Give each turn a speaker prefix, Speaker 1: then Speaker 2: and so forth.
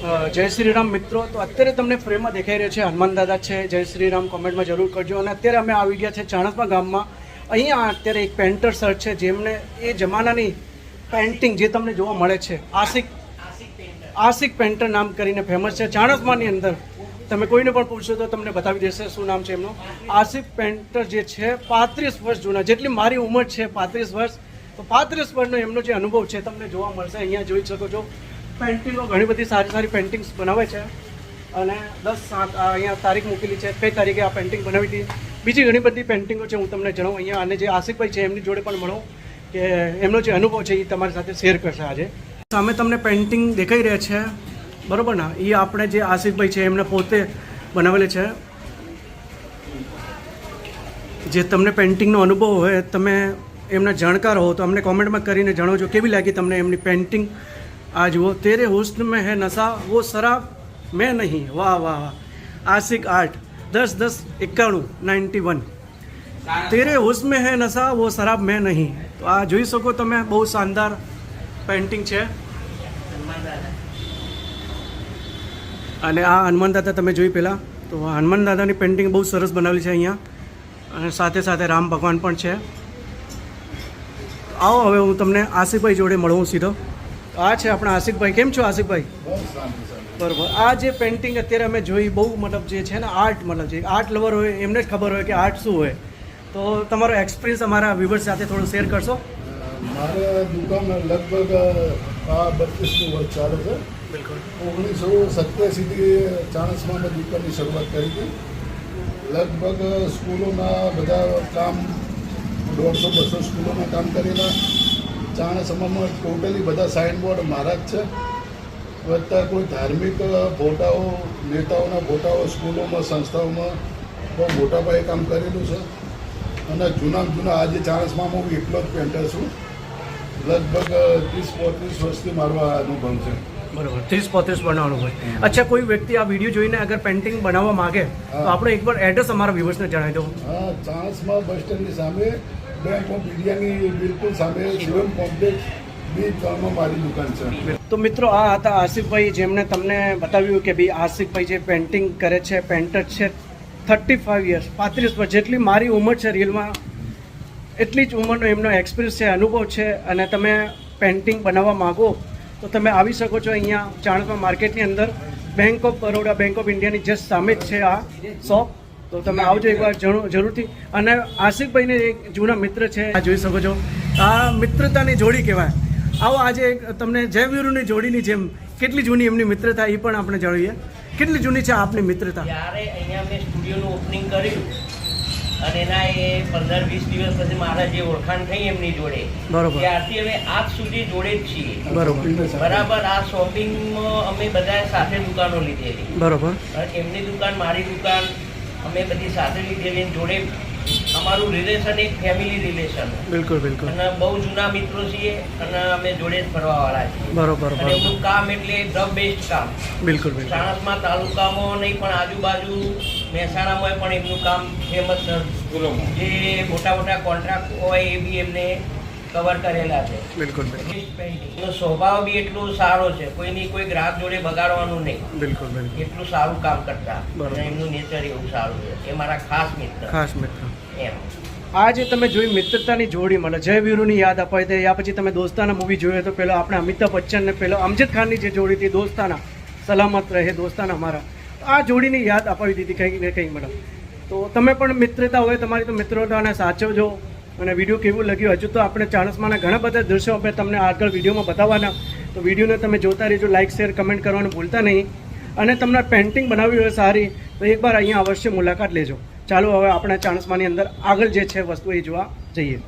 Speaker 1: જય શ્રી રામ મિત્રો. તો અત્યારે તમને ફ્રેમમાં દેખાઈ રહ્યા છે હનુમાન દાદા છે. જય શ્રી રામ કોમેન્ટમાં જરૂર કરજો. અને અત્યારે અમે આવી ગયા છે ચાણસમા ગામમાં. અહીંયા અત્યારે એક પેન્ટર સર છે જેમને એ જમાનાની પેન્ટિંગ જે તમને જોવા મળે છે, આશિક આશિક પેન્ટર નામ કરીને ફેમસ છે. ચાણસમાની અંદર તમે કોઈને પણ પૂછશો તો તમને બતાવી દેશે શું નામ છે એમનું. આશિક પેન્ટર જે છે, પાંત્રીસ વર્ષ જૂના. જેટલી મારી ઉંમર છે, પાંત્રીસ વર્ષ. તો પાંત્રીસ વર્ષનો એમનો જે અનુભવ છે, તમને જોવા મળશે. અહીંયા જોઈ શકો છો. પેન્ટિંગો ઘણી બધી સારી સારી પેન્ટિંગ્સ બનાવે છે. અને દસ સાત અહીંયા તારીખ મૂકેલી છે, કઈ તારીખે આ પેન્ટિંગ બનાવી હતી. બીજી ઘણી બધી પેન્ટિંગો છે હું તમને જણાવું. અહીંયા અને જે આશિકભાઈ છે, એમની જોડે પણ મળો, કે એમનો જે અનુભવ છે એ તમારી સાથે શેર કરશે આજે. સામે તમને પેન્ટિંગ દેખાઈ રહ્યા છે. બરોબર ને? એ આપણે જે આસિફભાઈ છે એમને પોતે બનાવેલી છે. જે તમને પેન્ટિંગનો અનુભવ હોય, તમે એમના જાણકાર હો તો અમને કોમેન્ટમાં કરીને જણાવજો, કેવી લાગી તમને એમની પેઇન્ટિંગ આ જુઓ તેરે હુસ્ન મેં હે નશા વો શરાબ મેં નહીં વાહ વાહ વાહ આશિક આઠ દસ દસ એકાણું નાઇન્ટી વન તેરે હુસ્ન મેં હે નશા વો શરાબ મેં નહીં તો આ જોઈ શકો તમે, બહુ શાનદાર પેઇન્ટિંગ છે. અને આ હનુમાન દાદા તમે જોઈ પહેલાં તો હનુમાન દાદાની પેઇન્ટિંગ બહુ સરસ બનાવેલી છે અહીંયા. અને સાથે સાથે રામ ભગવાન પણ છે. આવો હવે હું તમને આશિકભાઈ જોડે મળું સીધો. આ છે આપણા આશિકભાઈ. કેમ છો આશિકભાઈ? બરોબર. આ જે પેઇન્ટિંગ અત્યારે અમે જોઈ બહુ મતલબ જે છે ને આર્ટ મતલબ જે આર્ટ લવર હોય એમને જ ખબર હોય કે આર્ટ શું હોય. તો તમારો એક્સપિરિયન્સ અમારા વ્યુવર્સ સાથે થોડો શેર કરશો?
Speaker 2: મારે દુકાન લગભગ આ બત્રીસનું વર્ષ ચાલે છે.
Speaker 1: બિલકુલ.
Speaker 2: ઓગણીસો સત્યાસીથી ચાણસમાં મેં દુકાનની શરૂઆત કરી હતી. લગભગ સ્કૂલોના બધા કામ દોઢસો બસો સ્કૂલોના કામ કરેલા. ચાણસમામાં ટોટલી બધા સાઇનબોર્ડ મારા જ છે. વધતા કોઈ ધાર્મિક ફોટાઓ નેતાઓના ફોટાઓ સ્કૂલોમાં સંસ્થાઓમાં બહુ મોટા પાયે કામ કરેલું છે. અને જૂના જૂના આજે ચાણસમાં હું એટલો જ પેન્ટર છું. લગભગ ત્રીસ પોત્રીસ વર્ષથી મારો આ અનુભવ છે.
Speaker 1: બરોબર. ત્રીસ પોત્રીસ બનાવવાનું હોય અચ્છા કોઈ વ્યક્તિ આ વીડિયો જોઈને અગર પેન્ટિંગ બનાવવા માંગે તો
Speaker 2: આપણે
Speaker 1: આપણે એકવાર એડ્રેસ અમારા વ્યુવર્સને જણાવી દો.
Speaker 2: હા ચાણસમાં બસ સ્ટેન્ડની સામે બેંક ઓફ બિલકુલ સામે
Speaker 1: તો મિત્રો, આ હતા આસિફભાઈ જેમણે તમને બતાવ્યું કે ભાઈ આસિફભાઈ જે પેઇન્ટિંગ કરે છે પેન્ટર છે થર્ટી ફાઇવ યર્સ પાંત્રીસ વર્ષ જેટલી મારી ઉંમર છે રીલમાં એટલી જ ઉંમરનો એમનો એક્સપિરિયન્સ છે, અનુભવ છે અને તમે પેન્ટિંગ બનાવવા માગો, તો તમે આવી શકો છો અહીંયા ચાણસમા માર્કેટની અંદર. Bank of Baroda bank of ઇન્ડિયાની જસ્ટ સામે જ છે આ શોપ તો તમે આવજો એકવાર જરૂર જરૂરથી. અને આશિકભાઈને એક જૂના મિત્ર છે આ જોઈ શકો છો. આ મિત્રતાની જોડી કહેવાય. આવો આજે તમને તમને જયવીરુની જોડીની જેમ કેટલી જૂની એમની મિત્રતા એ પણ આપણે જાણીએ. કેટલી જૂની છે આપની મિત્રતા?
Speaker 3: જ્યારે અહીંયા મેં સ્ટુડિયોનું ઓપનિંગ કર્યું અને એના એ પંદર વીસ દિવસ પછી મારા જે ઓળખાણ થઈ એમની જોડે.
Speaker 1: બરોબર.
Speaker 3: ત્યારથી અમે આજ સુધી જોડે જ છીએ.
Speaker 1: બરોબર.
Speaker 3: બરાબર આ શોપિંગમાં અમે બધા સાથે દુકાનો લીધેલી.
Speaker 1: બરોબર.
Speaker 3: એમની દુકાન મારી દુકાન અમે બધી સાથે લીધેલી અને જોડે અમારું રિલેશન એક ફેમિલી રિલેશન
Speaker 1: બિલકુલ બિલકુલ.
Speaker 3: અને બહુ જૂના મિત્રો છીએ અને અમે જોડે જ ફરવાવાળા છીએ.
Speaker 1: બરોબર
Speaker 3: અને એમનું કામ એટલે ધ બેસ્ટ કામ.
Speaker 1: બિલકુલ બિલકુલ.
Speaker 3: સાણસમાં તાલુકામાં નહીં પણ આજુબાજુ મહેસાણામાં પણ એમનું કામ ફેમસ જે મોટા મોટા કોન્ટ્રાક્ટ હોય એ બી એમને કવર કરેલા છે.
Speaker 1: બિલકુલ
Speaker 3: એનો સ્વભાવ બી એટલો સારો છે. કોઈની કોઈ ગ્રાહક જોડે બગાડવાનું નહીં.
Speaker 1: બિલકુલ
Speaker 3: એટલું સારું કામ કરતા. એમનું નેચર એવું સારું છે. એ મારા ખાસ મિત્ર.
Speaker 1: ખાસ મિત્ર.
Speaker 3: એમ.
Speaker 1: આ જે તમે જોઈ મિત્રતાની જોડી મળે જય વીરુની યાદ અપાઈ દે યા પછી તમે દોસ્તાના મૂવી જોયો તો પેલો આપણે અમિતાભ બચ્ચન ને પેલો અમજદ ખાનની જે જોડી હતી દોસ્તાના સલામત રહે દોસ્તાના મારા. આ જોડીની યાદ અપાવી દીધી કંઈક ને કંઈક મેડમ તો તમે પણ મિત્રતા હોય તમારી તો મિત્રતાને સાચવજો. અને વીડિયો કેવું લાગ્યું? હજુ તો આપણે ચાણસમાના ઘણા બધા દૃશ્યો આપણે તમને આગળ વિડીયોમાં બતાવવાના. તો વિડીયોને તમે જોતા રહેજો લાઇક શેર કમેન્ટ કરવાનું ભૂલતા નહીં. અને તમને પેઇન્ટિંગ બનાવવી હોય સારી, તો એકવાર અહીંયા અવશ્ય મુલાકાત લેજો. ચાલો, હવે આપણે ચાણસમાની અંદર આગળ જે છે વસ્તુ એ જોવા જઈએ.